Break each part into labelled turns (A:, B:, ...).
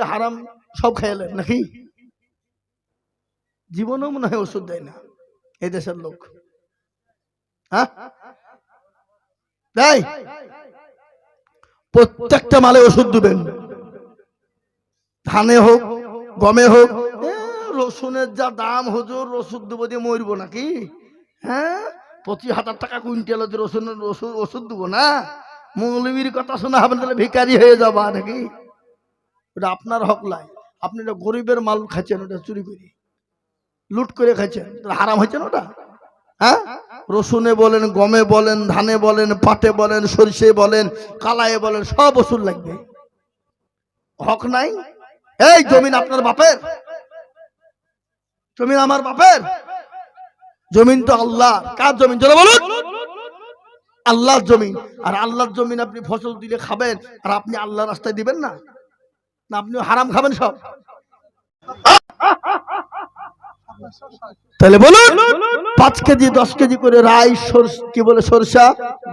A: হারাম, সব নাকি? মনে হয় ওষুধ দেয় না দেশের লোক। হ্যাঁ? প্রত্যেকটা মালে ওষুধ দিবেন। ধানে হোক, গমে হোক রসুনের যা দাম হুজুর, রসুন দেবো দিয়ে মরবো নাকি? হ্যাঁ? পঁচিশ হাজার টাকা কুইন্টাল রসুনের, রসুন, ওষুধ দেবো না? মৌলবীর কথা শোনা হবে তাহলে ভিকারি হয়ে যাবা নাকি? ওটা আপনার হক লাই। আপনি এটা গরিবের মাল খাচ্ছেন ওটা চুরি করে, লুট করে খাচ্ছেন হারাম হয়েছে না ওটা? হ্যাঁ? রসুনে বলেন, গমে বলেন, ধানে বলেন, পাটে বলেন, সরিষে বলেন কালায়ে বলেন, সব ওষুধ লাগবে। হক নাই? এই জমিন আপনার বাপের। জমিন আমার বাপের। জমিন তো আল্লাহ কার জমিন? চলো বলুন। আল্লাহর জমিন। আর আল্লাহর জমিন আপনি ফসল দিলে খাবেন, আর আপনি আল্লাহর রাস্তায় দিবেন না? না, আপনি হারাম খাবেন সব। তাহলে বলুন, পাঁচ কেজি, দশ কেজি করে রাই কি বলে, সরষা,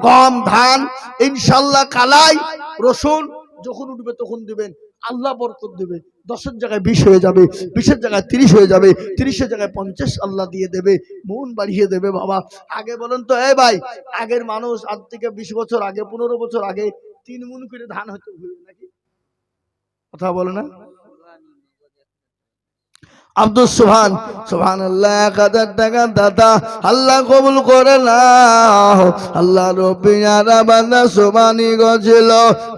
A: গম, ধান, ইনশাল্লাহ কালাই, রসুন, যখন উঠবে তখন দিবেন আল্লাহ বরকত দেবে। দশের জায়গায় বিশ হয়ে যাবে, বিশের জায়গায় তিরিশ হয়ে যাবে, তিরিশের জায়গায় পঞ্চাশ আল্লাহ দিয়ে দেবে, মন বাড়িয়ে দেবে বাবা। আগে বলেন তো এ ভাই, আগের মানুষ আজ থেকে বিশ বছর আগে, পনেরো বছর আগে তিন মন করে ধান হতো। নাকি কথা বলে না? আব্দুল সুবহান সুবহান আল্লাহ এক হাজার টাকা দাদা, আল্লাহ কবুল করে নাও। আল্লাহ রবিয়ারা সুবানি গছিল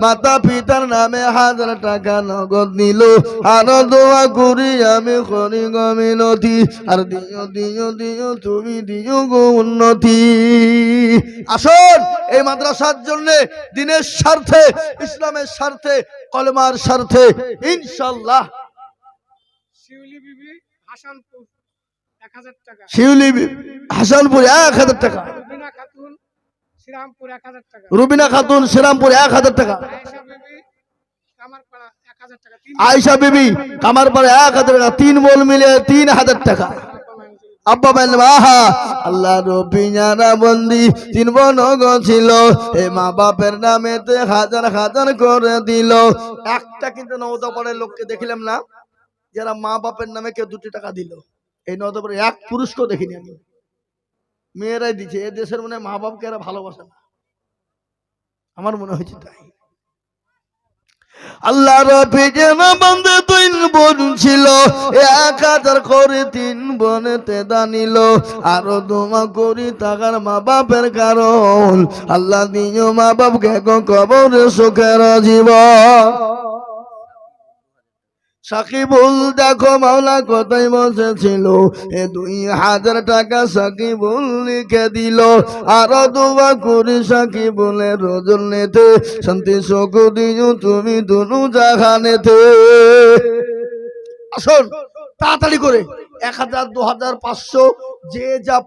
A: মাতা পিতার নামে হাজার টাকা নগদ নিল। আরও দোয়া করি আমি করি মিনতি আর দিও দিও দিও, তুমি দিও গো উন্নতি। আসুন, এই মাদ্রাসার জন্য, দিনের স্বার্থে, ইসলামের স্বার্থে, কলমার স্বার্থে, ইনশাল্লাহ
B: শিউলি বিবি হাসানপুর এক হাজার টাকা।
A: শিউলি হাসানপুর এক হাজার টাকা।
B: রুবিনা খাতুন শ্রীরামপুর এক হাজার টাকা।
A: রুবিনা খাতুন শ্রীরামপুর এক হাজার টাকা।
B: আয়েশা বিবি কামারপাড়া এক হাজার টাকা। তিন
A: আয়সা বিবি কামারপাড়া এক হাজার টাকা। তিন বল মিলে তিন হাজার টাকা। আব্বা বেন আহা আল্লাহ রবিনারা বন্দি। তিন বোন ছিল এ মা বাপের নামেতে হাজার হাজার করে দিল। একটা কিন্তু নৌদাপাড়ের লোককে দেখলাম না। যারা মা বাপের নামে কেউ দুটি টাকা দিল। এই নৌদাপাড়ে এক পুরুষকেও দেখিনি আমি। মেয়েরাই দিচ্ছে এ দেশের মনে মা বাপকে এরা ভালোবাসে না। আমার মনে হয়েছে তাই। আল্লাহ বন্ধে তিন বোন ছিল এক হাজার করে তিন বনেতে দানিল। আরও দোয়া করি তাকার মা বাপের কারণ। আল্লাহ দিও মা বাপকে কবর সুখের জীবন। সাকিবুল, দেখো মাওলা কোথায় বসেছিল। এ দুই হাজার টাকা সাকিবুল লিখে দিল। আরও দুবার করি সাকিবুলের রোজন নেতে। শান্তি শোক দিও তুমি দুনু জাহানেতে আসুন, তাড়াতাড়ি করে। এক হাজার, দু হাজার, পাঁচশো, যে যা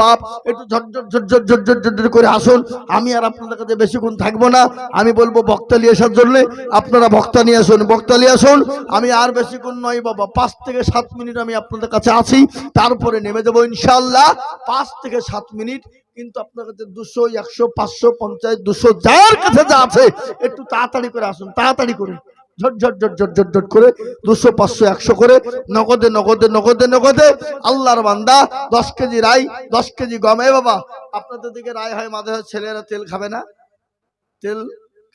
A: বাপ, একটু করে আসুন। আমি আর আপনাদের কাছে বেশিক্ষণ থাকব না। আমি বলব বক্তা নিয়ে আসার জন্য আপনারা বক্তা নিয়ে আসুন, বক্তা নিয়ে আসুন। আমি আর বেশিক্ষণ নয় বাবা, পাঁচ থেকে সাত মিনিট আমি আপনাদের কাছে আছি। তারপরে নেমে যাব ইনশাল্লাহ পাঁচ থেকে সাত মিনিট, কিন্তু আপনার কাছে দুশো, একশো, পাঁচশো, পঞ্চাশ, দুশো, যার কাছে যা আছে, একটু তাড়াতাড়ি করে আসুন, তাড়াতাড়ি করে। করে দুশো, পাঁচশো, একশো করে নগদে নগদে নগদে নগদে আল্লাহর বান্দা, দশ কেজি দশ কেজি বাবা, আপনাদের দিকে রায় হয় মাঝে ছেলেরা তেল খাবে না? তেল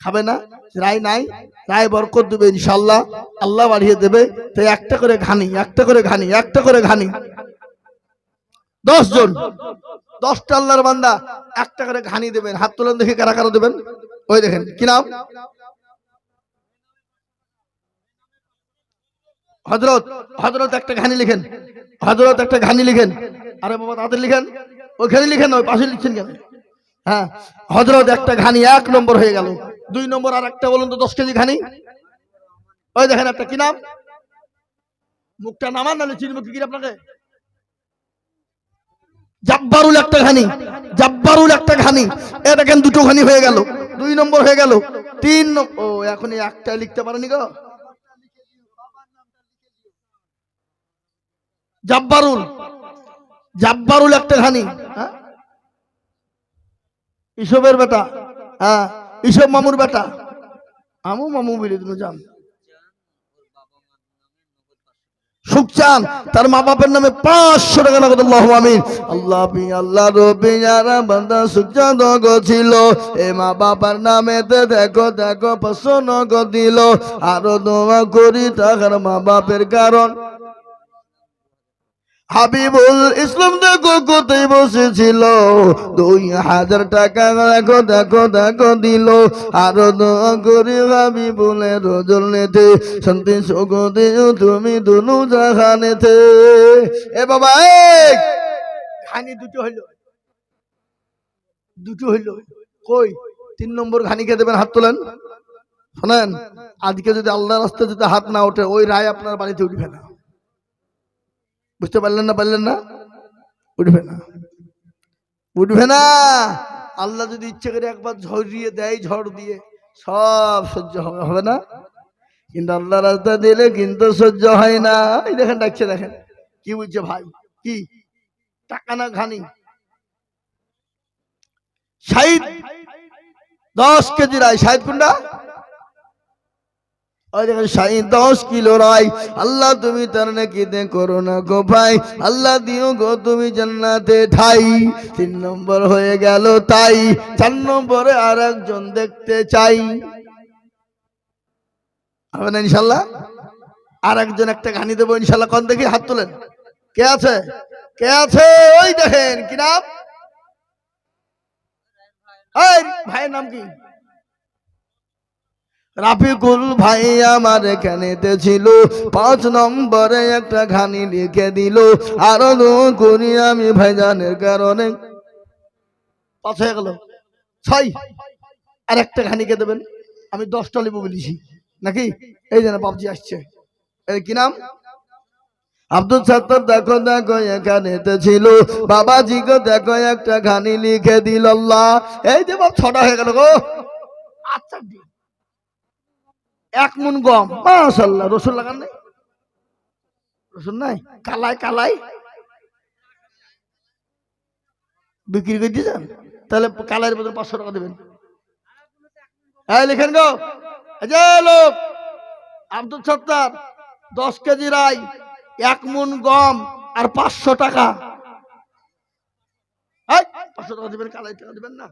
A: খাবে না? রায় নাই? রায় দেবে ইনশাল্লাহ আল্লাহ বাড়িয়ে দেবে। তাই একটা করে ঘানি, একটা করে ঘানি, একটা করে ঘানি। দশ জন দশটা আল্লাহর বান্দা, একটা করে ঘানি দেবেন। হাত তোলেন দেখে কারা কারা দেবেন? ওই দেখেন, কি নাম? হজরত হজরত একটা ঘানি লিখেন। হজরত একটা ঘানি লিখেন। আরে বাবা তাদের লিখেন। ওইখানে লিখেন, ওই পাশে লিখছেন কেন? হ্যাঁ হজরত একটা ঘানি এক নম্বর হয়ে গেল। দুই নম্বর আর একটা বলুন তো, দশ কেজি ঘানি ওই দেখেন একটা, কি নাম? মুখটা নামান নালে চিনব কি আপনাকে? জাব্বারুল একটা ঘানি জাব্বারুল একটা ঘানি এ দেখেন দুটো ঘানি হয়ে গেল। দুই নম্বর হয়ে গেল। তিন ও এখন একটা লিখতে পারেনি গো। জাব্বারুল। জাব্বারুল একটা ঘানি হ্যাঁ? ইসবের বেটা হ্যাঁ? ইসব মামুর বেটা। আমু মামু বলে, তুমি যান সুখচান তার মা বাপের নামে পাঁচশো টাকা নগদ আমিন। আল্লাহ আল্লাহ রবি সুখচান এ মা বাবার নামেতে দেখো দেখো, পাঁচশো নগদ দিল। আরও দোয়া করি তাহার মা বাপের কারণ। হাবিবুল ইসলাম দেখো কোথায় বসেছিল? দুই হাজার টাকা দেখো দেখো দেখো দিল। আরও করি হাবিবুলের রোজল নেতে। শান্তি, সুখ তুমি দুনু জাহানেতে। এ বাবা ঘানি দুটো হইল। দুটো হইল। কই? তিন নম্বর ঘানিকে দেবেন হাত তোলেন। শোনেন, আজকে যদি আল্লাহ রাস্তায় যদি হাত না ওঠে, ওই রায় আপনার বাড়িতে উঠবে না। বুঝতে পারলেন না পারলেন না? উঠবে না। উঠবে না। আল্লাহ যদি ইচ্ছে করে একবার ঝরিয়ে দেয় ঝড় দিয়ে, সব সহ্য হবে না? কিন্তু আল্লাহ রাস্তা দিলে কিন্তু সহ্য হয় না। এই দেখেন, ডাকছে, দেখেন। কি বুঝছে ভাই? কি? টাকা না ঘানি? ষাট দশ কেজি রায়। ষাট কোনটা ওই দশ কিলো রাই আল্লাহ তুমি তার নাকি দে করো না গো ভাই। আল্লাহ দিও গো তুমি জান্নাতে ঠাই। তিন নম্বর হয়ে গেল তাই। চার নম্বরে আর একজন দেখতে চাই। হবে ইনশাল্লাহ? আর একজন একটা ঘানি দেবো ইনশাল্লাহ। কোন দেখি হাত তোলেন। কে আছে? কে আছে? ওই দেখেন, কি নাম? ভাইয়ের নাম কি? রাফিকুল ভাই আমার এখানেতে ছিল। পাঁচ নম্বরে একটা ঘানি লিখে দিল। আরও করি আমি ভাইজানের কারণে। পাঁচ হয়ে গেল। ছয়। আর একটা ঘানিকে দেবেন? আমি দশটা লিবো বলেছি। নাকি? এই যেন বাবজি আসছে। এই কি নাম? আব্দুল সত্তর দেখো দেখো এখানেতে ছিল। বাবাজিকে দেখো, একটা ঘানি লিখে দিল এই যে বাপ, ছটা হয়ে গেল গো। আচ্ছা এক মন গম। মাশাল্লাহ, রসুন লাগান নাই? রসুন নাই? কালাই কালাই? বিক্রি করে দিয়েছেন? তাহলে কালাইয়ের বদলে পাঁচশো টাকা দেবেন। হ্যাঁ লিখেন গো। যে লোক, আব্দুল সত্তার, দশ কেজি রাই এক মন গম আর পাঁচশো টাকা। পাঁচশো টাকা দিবেন কালাই টাকা দিবেন না?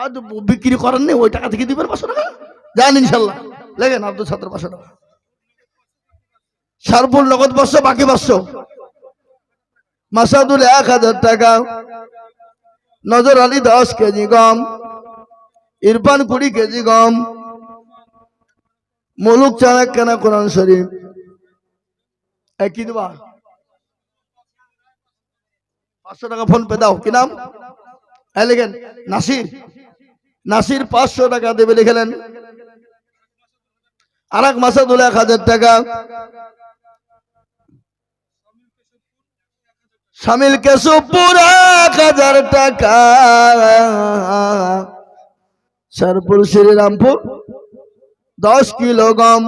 A: আর বিক্রি করেন নি ওই টাকা থেকে দিবেন পাঁচশো টাকা? যান ইনশাল্লাহ। লেগেন আব্দুল সত্তর পাঁচশো টাকা। সারপুর নগদ পাঁচশো, বাকি পাঁচশো। মাসাদুল এক হাজার টাকা। নজর আলী দশ কেজি গম। ইরফান কুড়ি কেজি গম। মুলুক চারাক কেনা কোরআন শরীফ। কি দেবা। পাঁচশো টাকা ফোন পে দাও, কি নাম? হ্যাঁ লিখেন, নাসির। নাসির পাঁচশো টাকা দেবে লিখলেন। আর এক মাসাদুল এক হাজার টাকা। সামিল কেশবপুর এক হাজার টাকা। সারপুর শ্রীরামপুর, দশ কিলো গম।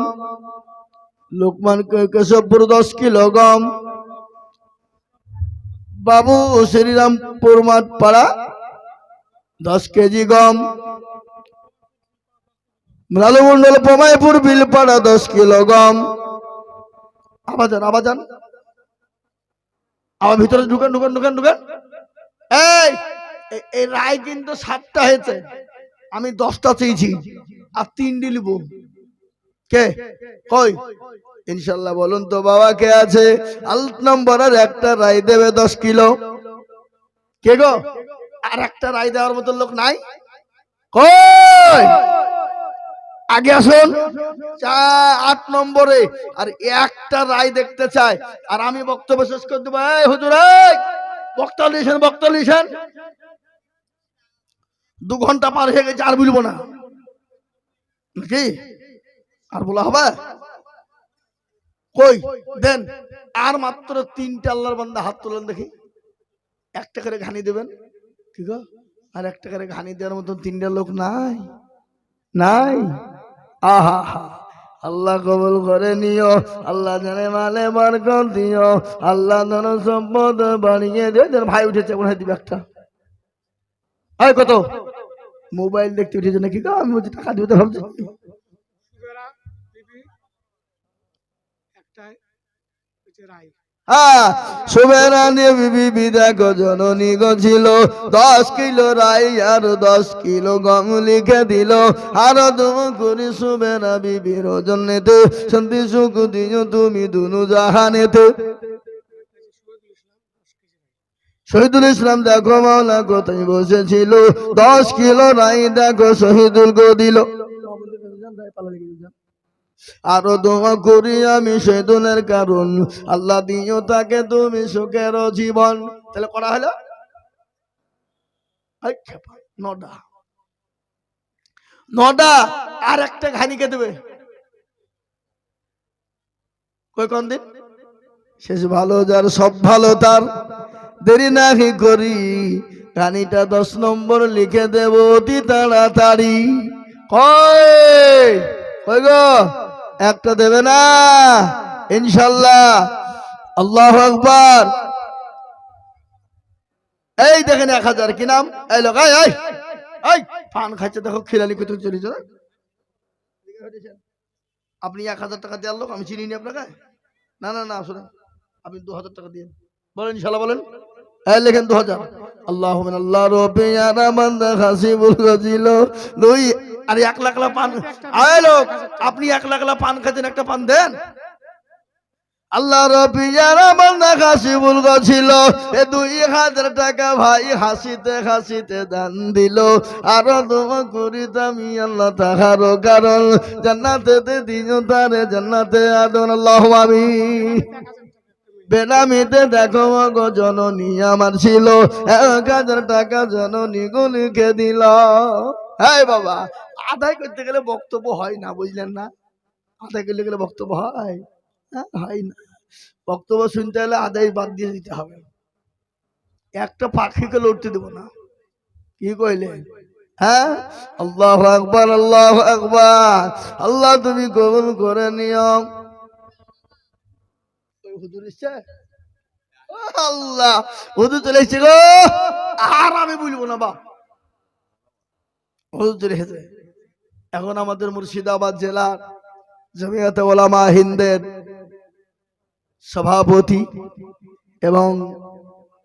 A: লোকমান কেশবপুর, দশ কিলো গম। বাবু, শ্রীরামপুর মাঠ পাড়া দশ কেজি গম। লালু মন্ডল পমাইপুর বিলপাড়া দশ কিলো গম। আবাজান আবাজান আমার ভিতরে ঢুকেন ঢুকেন ঢুকেন ঢুকেন। এই এই রায় কিন্তু সাতটা হয়েছে। আমি দশটা চেয়েছি, আর তিনটি লিব কে? কই? ইনশাল্লাহ বলুন তো বাবা, কে আছে? আল্ট নম্বর আর একটা রায় দেবে দশ কিলো। কে গো? আর একটা রায় দেওয়ার মতো লোক নাই? কই? আগে আসুন। আট নম্বরে। আর একটা রায় দেখতে চায় আর আমি বক্তব্য শেষ করে দেবো। হুজুর বক্তা লিখেন বক্তা লিখেন দু ঘণ্টা পার হয়ে গেছে, আর বুঝব না। নাকি? আর বলা হবে? কই? দেন। আর মাত্র তিনটা আল্লাহর বান্দা হাত তোলেন দেখি। একটা করে ঘানি দেবেন। ঠিক আছে আর একটা করে ঘানি দেওয়ার মতন তিনটা লোক নাই? নাই? আহা হা আল্লাহ কবুল করে নিও। আল্লাহ জানে মালে বরকত দিও। আল্লাহ ধন সম্পদ বাড়িয়ে দিও। ভাই উঠেছে, মনে হয় দিবে একটা। হয় কত? মোবাইল দেখতে উঠেছে নাকি গো? আমি বলছি, টাকা দিবে তো ভাবছি।
B: একটাই রায়।
A: গো দশ কিলো রাই দশ কিলো আরও তুমি শহীদুল ইসলাম দেখো মাওলা কোথায় বসেছিল। দশ কিলো রাই দেখো শহীদুল গো দিল। আরও দোয়া করি আমি শহীদুলের কারণ। আল্লাহ দিও তাকে তুমি সুখের জীবন। তাহলে করা হলো? নটা নটা আর একটা ঘানিকে দেবে? কোন দিন? শেষ ভালো যার, সব ভালো তার। দেরি নাহি করি কানিটা দশ নম্বর লিখে দেব অতি তাড়াতাড়ি। কই গো? একটা দেবে না। ইনশাল্লাহ। আল্লাহ আকবার। এই দেখেন এক হাজার কি নাম? এই লোক পান খাচ্ছে দেখো খিলালি চলেছে না? আপনি এক হাজার টাকা দেওয়ার লোক, আমি চিনি নি আপনাকে। না না না, শুনেন, আপনি দু হাজার টাকা দিন বলেন, ইনশাল্লাহ বলেন। লেখেন দু হাজার। আল্লাহ আল্লাহ রবে আরামান্দা হাসিবুল গজিল। দুই আর এক লাখ লাখ পান আয় লোক আপনি এক লাখ লাখ পান খাচ্ছেন একটা পান দেন। আল্লাহ রবি আরামান্দা হাসিবুল গছিল এ দুই হাজার টাকা ভাই হাসিতে হাসিতে দান দিল। আরও দোয়া করিতামি আল্লাহ তাহারও কারণ। জান্নাতে দিন তারে জান্নাতে আদন আল্লাহ আমি বেনামিতে দেখো গো জননী আমার ছিল। এক হাজার টাকা জননী গো লিখে দিল। হ্যাঁ বাবা আদায় করতে গেলে বক্তব্য হয় না বুঝলেন না? আদায় করতে গেলে বক্তব্য হয়? হ্যাঁ, হয় না। বক্তব্য শুনতে হলে আদায় বাদ দিয়ে দিতে হবে। একটা পাখিকে লড়তে দেবো না। কি কইলে? হ্যাঁ? আল্লাহ আকবার আল্লাহ আকবার। আল্লাহ তুমি কবুল করে নিও। হুজুর এসছে? আল্লাহ হুজুর চলে এসছে গো। আর আমি বলব না বা হুজুর চলে এসেছে। এখন আমাদের মুর্শিদাবাদ জেলার জমিয়াতে ওলামা হিন্দের সভাপতি এবং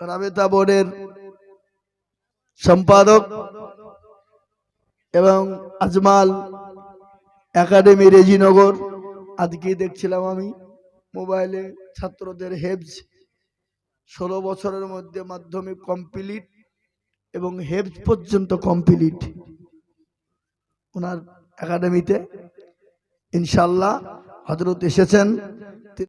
A: রাবেতা বোর্ডের সম্পাদক এবং আজমাল একাডেমি রেজিনগর, আজকে দেখছিলাম আমি মোবাইলে ছাত্রদের হেবজ ষোলো বছরের মধ্যে মাধ্যমিক কমপ্লিট এবং হেবজ পর্যন্ত কমপ্লিট। ওনার একাডেমিতে ইনশাল্লাহ হজরত এসেছেন।